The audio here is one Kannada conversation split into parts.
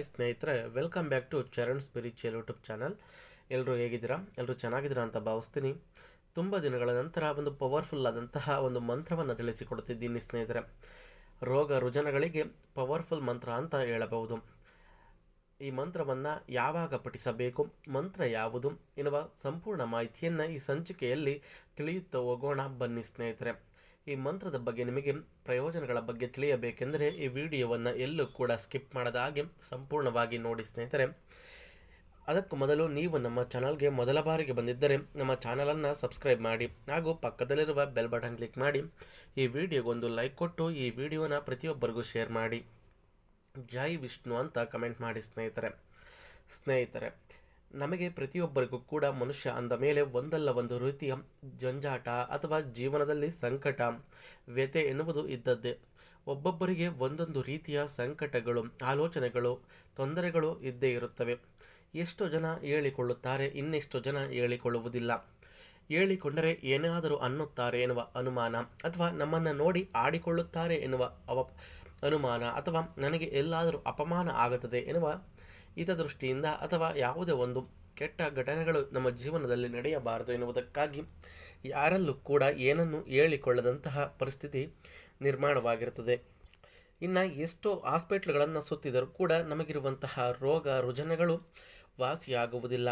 ಹಾಯ್ ಸ್ನೇಹಿತರೆ welcome back to Charan spiritual YouTube channel ಎಲ್ಲರೂ ಹೇಗಿದ್ದೀರಾ? ಎಲ್ಲರೂ ಚೆನ್ನಾಗಿದ್ದೀರಾ ಅಂತ ಭಾವಿಸ್ತೀನಿ. ತುಂಬ ದಿನಗಳ ನಂತರ ಒಂದು ಪವರ್ಫುಲ್ ಆದಂತಹ ಒಂದು ಮಂತ್ರವನ್ನು ತಿಳಿಸಿಕೊಡುತ್ತಿದ್ದೀನಿ ಸ್ನೇಹಿತರೆ. ರೋಗ ರುಜನಗಳಿಗೆ ಪವರ್ಫುಲ್ ಮಂತ್ರ ಅಂತ ಹೇಳಬಹುದು. ಈ ಮಂತ್ರವನ್ನು ಯಾವಾಗ ಪಠಿಸಬೇಕು, ಮಂತ್ರ ಯಾವುದು ಎನ್ನುವ ಸಂಪೂರ್ಣ ಮಾಹಿತಿಯನ್ನು ಈ ಸಂಚಿಕೆಯಲ್ಲಿ ತಿಳಿಯುತ್ತಾ ಹೋಗೋಣ ಬನ್ನಿ ಸ್ನೇಹಿತರೆ. ಈ ಮಂತ್ರದ ಬಗ್ಗೆ ನಿಮಗೆ ಪ್ರಯೋಜನಗಳ ಬಗ್ಗೆ ತಿಳಿಯಬೇಕೆಂದರೆ ಈ ವಿಡಿಯೋವನ್ನು ಎಲ್ಲೂ ಕೂಡ ಸ್ಕಿಪ್ ಮಾಡದ ಹಾಗೆ ಸಂಪೂರ್ಣವಾಗಿ ನೋಡಿ ಸ್ನೇಹಿತರೆ. ಅದಕ್ಕೂ ಮೊದಲು ನೀವು ನಮ್ಮ ಚಾನಲ್ಗೆ ಮೊದಲ ಬಾರಿಗೆ ಬಂದಿದ್ದರೆ ನಮ್ಮ ಚಾನಲನ್ನು ಸಬ್ಸ್ಕ್ರೈಬ್ ಮಾಡಿ ಹಾಗೂ ಪಕ್ಕದಲ್ಲಿರುವ ಬೆಲ್ ಬಟನ್ ಕ್ಲಿಕ್ ಮಾಡಿ. ಈ ವಿಡಿಯೋಗೊಂದು ಲೈಕ್ ಕೊಟ್ಟು ಈ ವಿಡಿಯೋನ ಪ್ರತಿಯೊಬ್ಬರಿಗೂ ಶೇರ್ ಮಾಡಿ. ಜೈ ವಿಷ್ಣು ಅಂತ ಕಮೆಂಟ್ ಮಾಡಿ ಸ್ನೇಹಿತರೆ. ಸ್ನೇಹಿತರೆ ನಮಗೆ ಪ್ರತಿಯೊಬ್ಬರಿಗೂ ಕೂಡ ಮನುಷ್ಯ ಅಂದ ಮೇಲೆ ಒಂದಲ್ಲ ಒಂದು ರೀತಿಯ ಜಂಜಾಟ ಅಥವಾ ಜೀವನದಲ್ಲಿ ಸಂಕಟ ವ್ಯತೆ ಎನ್ನುವುದು ಇದ್ದದ್ದೇ. ಒಬ್ಬೊಬ್ಬರಿಗೆ ಒಂದೊಂದು ರೀತಿಯ ಸಂಕಟಗಳು, ಆಲೋಚನೆಗಳು, ತೊಂದರೆಗಳು ಇದ್ದೇ ಇರುತ್ತವೆ. ಎಷ್ಟು ಜನ ಹೇಳಿಕೊಳ್ಳುತ್ತಾರೆ, ಇನ್ನೆಷ್ಟು ಜನ ಹೇಳಿಕೊಳ್ಳುವುದಿಲ್ಲ. ಹೇಳಿಕೊಂಡರೆ ಏನಾದರೂ ಅನ್ನುತ್ತಾರೆ ಎನ್ನುವ ಅನುಮಾನ ಅಥವಾ ನಮ್ಮನ್ನು ನೋಡಿ ಆಡಿಕೊಳ್ಳುತ್ತಾರೆ ಎನ್ನುವ ಅವ, ಅನುಮಾನ ಅಥವಾ ನನಗೆ ಎಲ್ಲಾದರೂ ಅಪಮಾನ ಆಗುತ್ತದೆ ಎನ್ನುವ ಹಿತದೃಷ್ಟಿಯಿಂದ ಅಥವಾ ಯಾವುದೇ ಒಂದು ಕೆಟ್ಟ ಘಟನೆಗಳು ನಮ್ಮ ಜೀವನದಲ್ಲಿ ನಡೆಯಬಾರದು ಎನ್ನುವುದಕ್ಕಾಗಿ ಯಾರಲ್ಲೂ ಕೂಡ ಏನನ್ನು ಹೇಳಿಕೊಳ್ಳದಂತಹ ಪರಿಸ್ಥಿತಿ ನಿರ್ಮಾಣವಾಗಿರುತ್ತದೆ. ಇನ್ನು ಎಷ್ಟೋ ಹಾಸ್ಪಿಟ್ಲ್ಗಳನ್ನು ಸುತ್ತಿದರೂ ಕೂಡ ನಮಗಿರುವಂತಹ ರೋಗ ರುಜನಗಳು ವಾಸಿಯಾಗುವುದಿಲ್ಲ.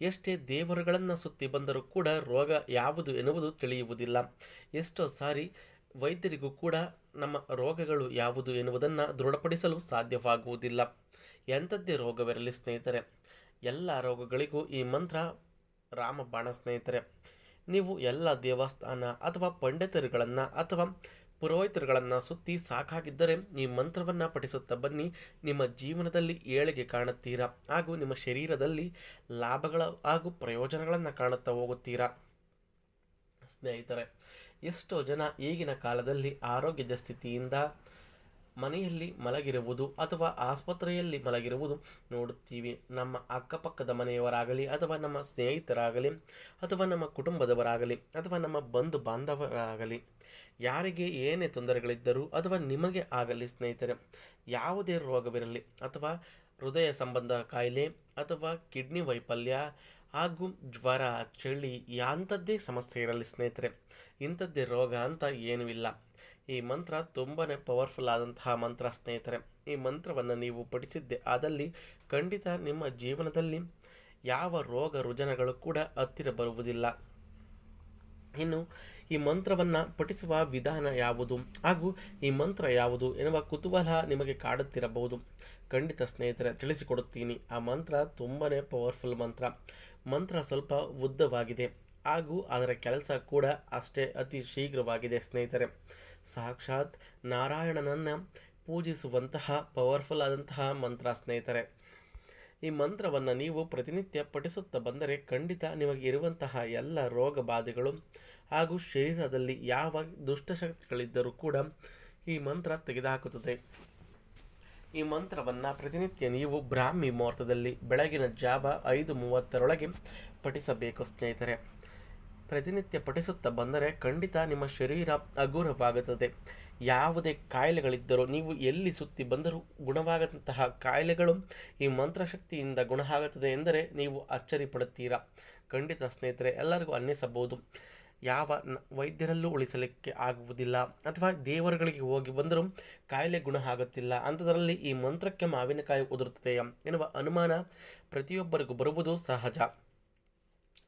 ಎಷ್ಟೇ ದೇವರುಗಳನ್ನು ಸುತ್ತಿ ಬಂದರೂ ಕೂಡ ರೋಗ ಯಾವುದು ಎನ್ನುವುದು ತಿಳಿಯುವುದಿಲ್ಲ. ಎಷ್ಟೋ ಸಾರಿ ವೈದ್ಯರಿಗೂ ಕೂಡ ನಮ್ಮ ರೋಗಗಳು ಯಾವುದು ಎನ್ನುವುದನ್ನು ದೃಢಪಡಿಸಲು ಸಾಧ್ಯವಾಗುವುದಿಲ್ಲ. ಎಂಥದ್ದೇ ರೋಗವಿರಲಿ ಸ್ನೇಹಿತರೆ, ಎಲ್ಲ ರೋಗಗಳಿಗೂ ಈ ಮಂತ್ರ ರಾಮಬಾಣ ಸ್ನೇಹಿತರೆ. ನೀವು ಎಲ್ಲ ದೇವಸ್ಥಾನ ಅಥವಾ ಪಂಡಿತರುಗಳನ್ನು ಅಥವಾ ಪುರೋಹಿತರುಗಳನ್ನು ಸುತ್ತಿ ಸಾಕಾಗಿದ್ದರೆ ಈ ಮಂತ್ರವನ್ನು ಪಠಿಸುತ್ತಾ ಬನ್ನಿ. ನಿಮ್ಮ ಜೀವನದಲ್ಲಿ ಏಳಿಗೆ ಕಾಣುತ್ತೀರಾ ಹಾಗೂ ನಿಮ್ಮ ಶರೀರದಲ್ಲಿ ಲಾಭಗಳ ಹಾಗೂ ಪ್ರಯೋಜನಗಳನ್ನು ಕಾಣುತ್ತಾ ಹೋಗುತ್ತೀರಾ? ಸ್ನೇಹಿತರೆ, ಎಷ್ಟೋ ಜನ ಈಗಿನ ಕಾಲದಲ್ಲಿ ಆರೋಗ್ಯದ ಸ್ಥಿತಿಯಿಂದ ಮನೆಯಲ್ಲಿ ಮಲಗಿರುವುದು ಅಥವಾ ಆಸ್ಪತ್ರೆಯಲ್ಲಿ ಮಲಗಿರುವುದು ನೋಡುತ್ತೀವಿ. ನಮ್ಮ ಅಕ್ಕಪಕ್ಕದ ಮನೆಯವರಾಗಲಿ ಅಥವಾ ನಮ್ಮ ಸ್ನೇಹಿತರಾಗಲಿ ಅಥವಾ ನಮ್ಮ ಕುಟುಂಬದವರಾಗಲಿ ಅಥವಾ ನಮ್ಮ ಬಂಧು ಬಾಂಧವರಾಗಲಿ ಯಾರಿಗೆ ಏನೇ ತೊಂದರೆಗಳಿದ್ದರೂ ಅಥವಾ ನಿಮಗೆ ಆಗಲಿ ಸ್ನೇಹಿತರೆ, ಯಾವುದೇ ರೋಗವಿರಲಿ ಅಥವಾ ಹೃದಯ ಸಂಬಂಧ ಕಾಯಿಲೆ ಅಥವಾ ಕಿಡ್ನಿ ವೈಫಲ್ಯ ಹಾಗೂ ಜ್ವರ, ಚಳಿ ಯಾಂಥದ್ದೇ ಸಮಸ್ಯೆ ಇರಲಿ ಸ್ನೇಹಿತರೆ. ಇಂಥದ್ದೇ ರೋಗ ಅಂತ ಏನೂ ಇಲ್ಲ. ಈ ಮಂತ್ರ ತುಂಬಾ ಪವರ್ಫುಲ್ ಆದಂತಹ ಮಂತ್ರ, ಸ್ನೇಹಿತರೆ. ಈ ಮಂತ್ರವನ್ನು ನೀವು ಪಠಿಸಿದ್ದೆ, ಆದಲ್ಲಿ ಖಂಡಿತ ನಿಮ್ಮ ಜೀವನದಲ್ಲಿ ಯಾವ ರೋಗ ರುಜನಗಳು ಕೂಡ ಹತ್ತಿರ ಬರುವುದಿಲ್ಲ. ಇನ್ನು ಈ ಮಂತ್ರವನ್ನು ಪಠಿಸುವ ವಿಧಾನ ಯಾವುದು, ಹಾಗೂ ಈ ಮಂತ್ರ ಯಾವುದು ಎನ್ನುವ ಕುತೂಹಲ ನಿಮಗೆ ಕಾಡುತ್ತಿರಬಹುದು. ಖಂಡಿತ ಸ್ನೇಹಿತರೆ, ತಿಳಿಸಿಕೊಡುತ್ತೀನಿ. ಆ ಮಂತ್ರ ತುಂಬಾ ಪವರ್ಫುಲ್ ಮಂತ್ರ. ಮಂತ್ರ ಸ್ವಲ್ಪ ಉದ್ದವಾಗಿದೆ, ಹಾಗೂ ಅದರ ಕೆಲಸ ಕೂಡ ಅಷ್ಟೇ ಅತಿ ಶೀಘ್ರವಾಗಿದೆ, ಸ್ನೇಹಿತರೆ. ಸಾಕ್ಷಾತ್ ನಾರಾಯಣನನ್ನು ಪೂಜಿಸುವಂತಹ ಪವರ್ಫುಲ್ ಆದಂತಹ ಮಂತ್ರ ಸ್ನೇಹಿತರೆ. ಈ ಮಂತ್ರವನ್ನು ನೀವು ಪ್ರತಿನಿತ್ಯ ಪಠಿಸುತ್ತಾ ಬಂದರೆ ಖಂಡಿತ ನಿಮಗೆ ಇರುವಂತಹ ಎಲ್ಲ ರೋಗ ಬಾಧೆಗಳು ಹಾಗೂ ಶರೀರದಲ್ಲಿ ಯಾವ ದುಷ್ಟಶಕ್ತಿಗಳಿದ್ದರೂ ಕೂಡ ಈ ಮಂತ್ರ ತೆಗೆದುಹಾಕುತ್ತದೆ. ಈ ಮಂತ್ರವನ್ನು ಪ್ರತಿನಿತ್ಯ ನೀವು ಬ್ರಾಹ್ಮಿ ಮುಹೂರ್ತದಲ್ಲಿ ಬೆಳಗಿನ ಜಾವ ಐದು ಮೂವತ್ತರೊಳಗೆ ಪಠಿಸಬೇಕು ಸ್ನೇಹಿತರೆ. ಪ್ರತಿನಿತ್ಯ ಪಠಿಸುತ್ತಾ ಬಂದರೆ ಖಂಡಿತ ನಿಮ್ಮ ಶರೀರ ಹಗುರವಾಗುತ್ತದೆ ಯಾವುದೇ ಕಾಯಿಲೆಗಳಿದ್ದರೂ ನೀವು ಎಲ್ಲಿ ಸುತ್ತಿ ಬಂದರೂ ಗುಣವಾಗದಂತಹ ಕಾಯಿಲೆಗಳು ಈ ಮಂತ್ರಶಕ್ತಿಯಿಂದ ಗುಣ ಆಗುತ್ತದೆ ಎಂದರೆ ನೀವು ಅಚ್ಚರಿ ಪಡುತ್ತೀರಾ ಖಂಡಿತ ಸ್ನೇಹಿತರೆ, ಎಲ್ಲರಿಗೂ ಅನ್ನಿಸಬಹುದು. ಯಾವ ವೈದ್ಯರಲ್ಲೂ ಉಳಿಸಲಿಕ್ಕೆ ಆಗುವುದಿಲ್ಲ. ಅಥವಾ ದೇವರುಗಳಿಗೆ ಹೋಗಿ ಬಂದರೂ ಕಾಯಿಲೆ ಗುಣ ಆಗುತ್ತಿಲ್ಲ. ಅಂಥದರಲ್ಲಿ ಈ ಮಂತ್ರಕ್ಕೆ ಮಾವಿನಕಾಯಿ ಉದುರುತ್ತದೆ ಎನ್ನುವ ಅನುಮಾನ ಪ್ರತಿಯೊಬ್ಬರಿಗೂ ಬರುವುದು ಸಹಜ.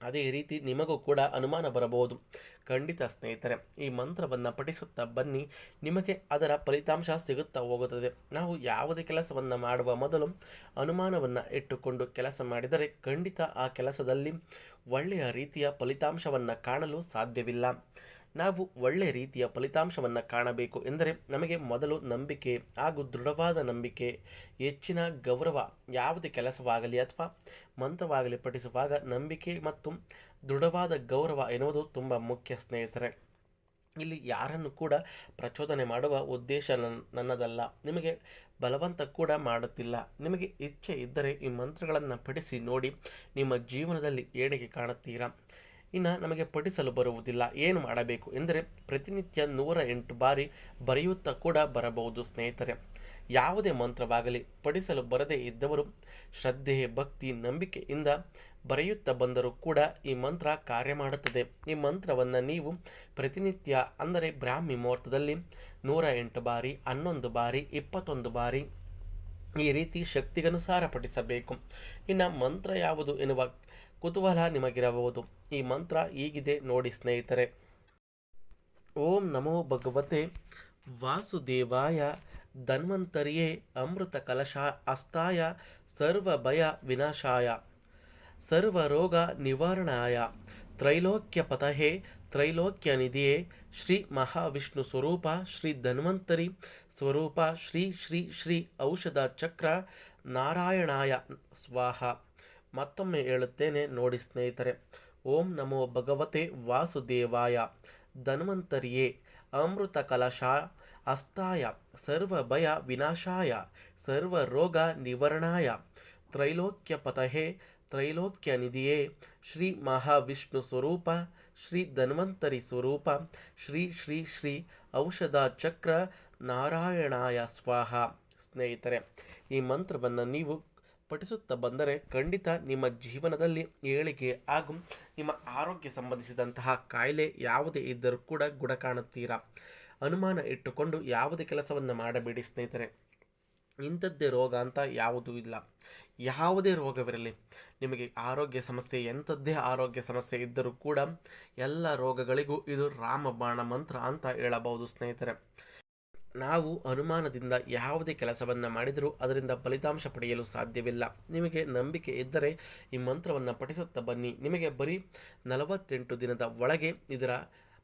ಅದೇ ರೀತಿ ನಿಮಗೂ ಕೂಡ ಅನುಮಾನ ಬರಬಹುದು. ಖಂಡಿತ ಸ್ನೇಹಿತರೆ, ಈ ಮಂತ್ರವನ್ನು ಪಠಿಸುತ್ತಾ ಬನ್ನಿ. ನಿಮಗೆ ಅದರ ಫಲಿತಾಂಶ ಸಿಗುತ್ತಾ ಹೋಗುತ್ತದೆ. ನಾವು ಯಾವುದೇ ಕೆಲಸವನ್ನು ಮಾಡುವ ಮೊದಲು ಅನುಮಾನವನ್ನು ಇಟ್ಟುಕೊಂಡು ಕೆಲಸ ಮಾಡಿದರೆ ಖಂಡಿತ ಆ ಕೆಲಸದಲ್ಲಿ ಒಳ್ಳೆಯ ರೀತಿಯ ಫಲಿತಾಂಶವನ್ನು ಕಾಣಲು ಸಾಧ್ಯವಿಲ್ಲ. ನಾವು ಒಳ್ಳೆಯ ರೀತಿಯ ಫಲಿತಾಂಶವನ್ನು ಕಾಣಬೇಕು ಎಂದರೆ ನಮಗೆ ಮೊದಲು ನಂಬಿಕೆ, ಹಾಗೂ ದೃಢವಾದ ನಂಬಿಕೆ, ಹೆಚ್ಚಿನ ಗೌರವ ಯಾವುದೇ ಕೆಲಸವಾಗಲಿ ಅಥವಾ ಮಂತ್ರವಾಗಲಿ ಪಠಿಸುವಾಗ ನಂಬಿಕೆ ಮತ್ತು ದೃಢವಾದ ಗೌರವ ಎನ್ನುವುದು ತುಂಬ ಮುಖ್ಯ ಸ್ನೇಹಿತರೆ. ಇಲ್ಲಿ ಯಾರನ್ನು ಕೂಡ ಪ್ರಚೋದನೆ ಮಾಡುವ ಉದ್ದೇಶ ನನ್ನ ನನ್ನದಲ್ಲ. ನಿಮಗೆ ಬಲವಂತ ಕೂಡ ಮಾಡುತ್ತಿಲ್ಲ. ನಿಮಗೆ ಇಚ್ಛೆ ಇದ್ದರೆ ಈ ಮಂತ್ರಗಳನ್ನು ಪಠಿಸಿ ನೋಡಿ ನಿಮ್ಮ ಜೀವನದಲ್ಲಿ ಏಣಿಗೆ ಕಾಣುತ್ತೀರಾ? ಇನ್ನು ನಮಗೆ ಪಠಿಸಲು ಬರುವುದಿಲ್ಲ. ಏನು ಮಾಡಬೇಕು? ಎಂದರೆ ಪ್ರತಿನಿತ್ಯ ನೂರ ಎಂಟು ಬಾರಿ ಬರೆಯುತ್ತಾ ಕೂಡ ಬರಬಹುದು ಸ್ನೇಹಿತರೆ. ಯಾವುದೇ ಮಂತ್ರವಾಗಲಿ, ಪಠಿಸಲು ಬರದೇ ಇದ್ದವರು ಶ್ರದ್ಧೆ, ಭಕ್ತಿ, ನಂಬಿಕೆಯಿಂದ ಬರೆಯುತ್ತಾ ಬಂದರೂ ಕೂಡ ಈ ಮಂತ್ರ ಕಾರ್ಯ ಮಾಡುತ್ತದೆ. ಈ ಮಂತ್ರವನ್ನು ನೀವು ಪ್ರತಿನಿತ್ಯ, ಅಂದರೆ ಬ್ರಾಹ್ಮಿ ಮುಹೂರ್ತದಲ್ಲಿ ನೂರ ಎಂಟು ಬಾರಿ, ಹನ್ನೊಂದು ಬಾರಿ, ಇಪ್ಪತ್ತೊಂದು ಬಾರಿ ಈ ರೀತಿ ಶಕ್ತಿಗನುಸಾರ ಪಠಿಸಬೇಕು. ಇನ್ನು ಮಂತ್ರ ಯಾವುದು ಎನ್ನುವ ಕುತೂಹಲ ನಿಮಗಿರಬಹುದು. ಈ ಮಂತ್ರ ಹೀಗಿದೆ ನೋಡಿ ಸ್ನೇಹಿತರೆ. ಓಂ ನಮೋ ಭಗವತೆ ವಾಸುದೇವಾಯ ಧನ್ವಂತರಿಯೇ ಅಮೃತ ಕಲಶ ಅಸ್ತಾಯ ಸರ್ವ ಭಯ ವಿನಾಶಾಯ ಸರ್ವ ರೋಗ ನಿವಾರಣಾಯ ತ್ರೈಲೋಕ್ಯ ಪತಹೇ ತ್ರೈಲೋಕ್ಯ ನಿಧಿಯೇ ಶ್ರೀ ಮಹಾವಿಷ್ಣು ಸ್ವರೂಪ ಶ್ರೀ ಧನ್ವಂತರಿ ಸ್ವರೂಪ ಶ್ರೀ ಶ್ರೀ ಶ್ರೀ ಔಷಧ ಚಕ್ರ ನಾರಾಯಣಾಯ ಸ್ವಾಹ. ಮತ್ತೊಮ್ಮೆ ಹೇಳುತ್ತೇನೆ ನೋಡಿ ಸ್ನೇಹಿತರೆ, ಓಂ ನಮೋ ಭಗವತೆ ವಾಸುದೇವಾಯ, ಧನ್ವಂತರಿಯೇ, ಅಮೃತ ಕಲಶ, ಅಸ್ತಾಯ, ಸರ್ವ ಭಯ ವಿನಾಶಾಯ, ಸರ್ವ ರೋಗ ನಿವಾರಣಾಯ, ತ್ರೈಲೋಕ್ಯ ಪತಹೇ ತ್ರೈಲೋಕ್ಯ ನಿಧಿಯೇ, ಶ್ರೀ ಮಹಾವಿಷ್ಣು ಸ್ವರೂಪ, ಶ್ರೀ ಧನ್ವಂತರಿ ಸ್ವರೂಪ, ಶ್ರೀ ಶ್ರೀ ಶ್ರೀ ಔಷಧ ಚಕ್ರ ನಾರಾಯಣಾಯ ಸ್ವಾಹ. ಸ್ನೇಹಿತರೆ, ಈ ಮಂತ್ರವನ್ನು ನೀವು ಪಠಿಸುತ್ತಾ ಬಂದರೆ ಖಂಡಿತ ನಿಮ್ಮ ಜೀವನದಲ್ಲಿ ಏಳಿಗೆ ಹಾಗೂ ನಿಮ್ಮ ಆರೋಗ್ಯ ಸಂಬಂಧಿಸಿದಂತಹ ಕಾಯಿಲೆ ಯಾವುದೇ ಇದ್ದರೂ ಕೂಡ ಗುಣ ಕಾಣುತ್ತೀರಾ? ಅನುಮಾನ ಇಟ್ಟುಕೊಂಡು ಯಾವುದೇ ಕೆಲಸವನ್ನು ಮಾಡಬೇಡಿ ಸ್ನೇಹಿತರೆ. ಇಂಥದ್ದೇ ರೋಗ ಅಂತ ಯಾವುದೂ ಇಲ್ಲ. ಯಾವುದೇ ರೋಗವಿರಲಿ. ನಿಮಗೆ ಆರೋಗ್ಯ ಸಮಸ್ಯೆ, ಎಂಥದ್ದೇ ಆರೋಗ್ಯ ಸಮಸ್ಯೆ ಇದ್ದರೂ ಕೂಡ ಎಲ್ಲ ರೋಗಗಳಿಗೂ ಇದು ರಾಮಬಾಣ ಮಂತ್ರ ಅಂತ ಹೇಳಬಹುದು ಸ್ನೇಹಿತರೆ. ನಾವು ಅನುಮಾನದಿಂದ ಯಾವುದೇ ಕೆಲಸವನ್ನು ಮಾಡಿದರೂ ಅದರಿಂದ ಫಲಿತಾಂಶ ಪಡೆಯಲು ಸಾಧ್ಯವಿಲ್ಲ. ನಿಮಗೆ ನಂಬಿಕೆ ಇದ್ದರೆ ಈ ಮಂತ್ರವನ್ನು ಪಠಿಸುತ್ತಾ ಬನ್ನಿ. ನಿಮಗೆ ಬರೀ ನಲವತ್ತೆಂಟು ದಿನದ ಒಳಗೆ ಇದರ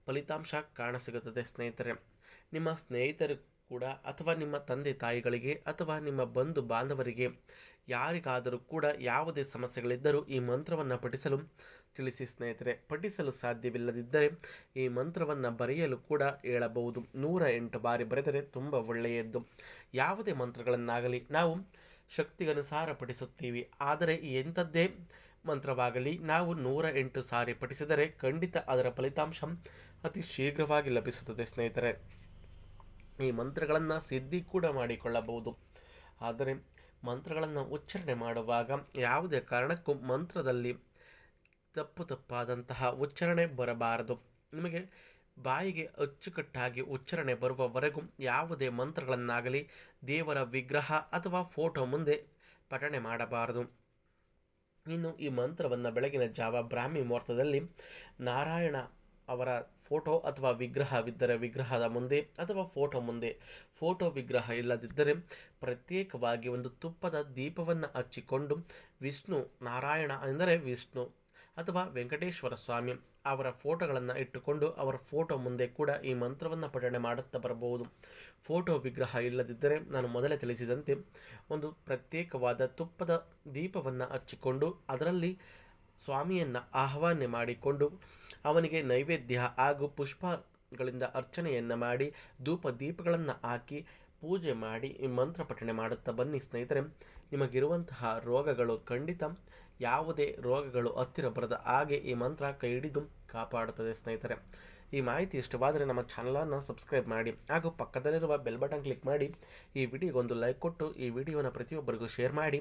ಫಲಿತಾಂಶ ಕಾಣಸಿಗುತ್ತದೆ ಸ್ನೇಹಿತರೆ. ನಿಮ್ಮ ಸ್ನೇಹಿತರು ಕೂಡ ಅಥವಾ ನಿಮ್ಮ ತಂದೆ ತಾಯಿಗಳಿಗೆ ಅಥವಾ ನಿಮ್ಮ ಬಂಧು ಬಾಂಧವರಿಗೆ ಯಾರಿಗಾದರೂ ಕೂಡ ಯಾವುದೇ ಸಮಸ್ಯೆಗಳಿದ್ದರೂ ಈ ಮಂತ್ರವನ್ನು ಪಠಿಸಲು ತಿಳಿಸಿ ಸ್ನೇಹಿತರೆ, ಪಠಿಸಲು ಸಾಧ್ಯವಿಲ್ಲದಿದ್ದರೆ ಈ ಮಂತ್ರವನ್ನು ಬರೆಯಲು ಕೂಡ ಹೇಳಬಹುದು. ನೂರ ಎಂಟು ಬಾರಿ ಬರೆದರೆ ತುಂಬ ಒಳ್ಳೆಯದ್ದು. ಯಾವುದೇ ಮಂತ್ರಗಳನ್ನಾಗಲಿ ನಾವು ಶಕ್ತಿಗನುಸಾರ ಪಠಿಸುತ್ತೀವಿ. ಆದರೆ ಎಂಥದ್ದೇ ಮಂತ್ರವಾಗಲಿ ನಾವು ನೂರ ಎಂಟು ಸಾರಿ ಪಠಿಸಿದರೆ ಖಂಡಿತ ಅದರ ಫಲಿತಾಂಶ ಅತಿ ಶೀಘ್ರವಾಗಿ ಲಭಿಸುತ್ತದೆ ಸ್ನೇಹಿತರೆ. ಈ ಮಂತ್ರಗಳನ್ನು ಸಿದ್ಧಿ ಕೂಡ ಮಾಡಿಕೊಳ್ಳಬಹುದು. ಆದರೆ ಮಂತ್ರಗಳನ್ನು ಉಚ್ಚಾರಣೆ ಮಾಡುವಾಗ ಯಾವುದೇ ಕಾರಣಕ್ಕೂ ಮಂತ್ರದಲ್ಲಿ ತಪ್ಪು ತಪ್ಪಾದಂತಹ ಉಚ್ಚಾರಣೆ ಬರಬಾರದು. ನಿಮಗೆ ಬಾಯಿಗೆ ಅಚ್ಚುಕಟ್ಟಾಗಿ ಉಚ್ಚಾರಣೆ ಬರುವವರೆಗೂ ಯಾವುದೇ ಮಂತ್ರಗಳನ್ನಾಗಲಿ, ದೇವರ ವಿಗ್ರಹ ಅಥವಾ ಫೋಟೋ ಮುಂದೆ ಪಠಣೆ ಮಾಡಬಾರದು. ಇನ್ನು ಈ ಮಂತ್ರವನ್ನು ಬೆಳಗಿನ ಜಾವ ಬ್ರಾಹ್ಮಿ ಮುಹೂರ್ತದಲ್ಲಿ ನಾರಾಯಣ ಅವರ ಫೋಟೋ ಅಥವಾ ವಿಗ್ರಹವಿದ್ದರೆ ವಿಗ್ರಹದ ಮುಂದೆ ಅಥವಾ ಫೋಟೋ ಮುಂದೆ. ಫೋಟೋ ವಿಗ್ರಹ ಇಲ್ಲದಿದ್ದರೆ ಪ್ರತ್ಯೇಕವಾಗಿ ಒಂದು ತುಪ್ಪದ ದೀಪವನ್ನು ಹಚ್ಚಿಕೊಂಡು ವಿಷ್ಣು ನಾರಾಯಣ ಎಂದರೆ ವಿಷ್ಣು. ಅಥವಾ ವೆಂಕಟೇಶ್ವರ ಸ್ವಾಮಿ ಅವರ ಫೋಟೋಗಳನ್ನು ಇಟ್ಟುಕೊಂಡು ಅವರ ಫೋಟೋ ಮುಂದೆ ಕೂಡ ಈ ಮಂತ್ರವನ್ನು ಪಠಣೆ ಮಾಡುತ್ತಾ ಬರಬಹುದು. ಫೋಟೋ ವಿಗ್ರಹ ಇಲ್ಲದಿದ್ದರೆ ನಾನು ಮೊದಲೇ ತಿಳಿಸಿದಂತೆ ಒಂದು ಪ್ರತ್ಯೇಕವಾದ ತುಪ್ಪದ ದೀಪವನ್ನು ಹಚ್ಚಿಕೊಂಡು ಅದರಲ್ಲಿ ಸ್ವಾಮಿಯನ್ನು ಆಹ್ವಾನ ಮಾಡಿಕೊಂಡು ಅವನಿಗೆ ನೈವೇದ್ಯ ಹಾಗೂ ಪುಷ್ಪಗಳಿಂದ ಅರ್ಚನೆಯನ್ನು ಮಾಡಿ ಧೂಪ ದೀಪಗಳನ್ನು ಹಾಕಿ ಪೂಜೆ ಮಾಡಿ, ಈ ಮಂತ್ರ ಪಠಣೆ ಮಾಡುತ್ತಾ ಬನ್ನಿ ಸ್ನೇಹಿತರೆ. ನಿಮಗಿರುವಂತಹ ರೋಗಗಳು ಖಂಡಿತ ಯಾವುದೇ ರೋಗಗಳು ಹತ್ತಿರ ಬರದ ಹಾಗೆ ಈ ಮಂತ್ರ ಕೈ ಹಿಡಿದು ಕಾಪಾಡುತ್ತದೆ ಸ್ನೇಹಿತರೆ. ಈ ಮಾಹಿತಿ ಇಷ್ಟವಾದರೆ ನಮ್ಮ ಚಾನಲನ್ನು ಸಬ್ಸ್ಕ್ರೈಬ್ ಮಾಡಿ, ಹಾಗೂ ಪಕ್ಕದಲ್ಲಿರುವ ಬೆಲ್ ಬಟನ್ ಕ್ಲಿಕ್ ಮಾಡಿ, ಈ ವಿಡಿಯೋಗೊಂದು ಲೈಕ್ ಕೊಟ್ಟು ಈ ವಿಡಿಯೋನ ಪ್ರತಿಯೊಬ್ಬರಿಗೂ ಶೇರ್ ಮಾಡಿ.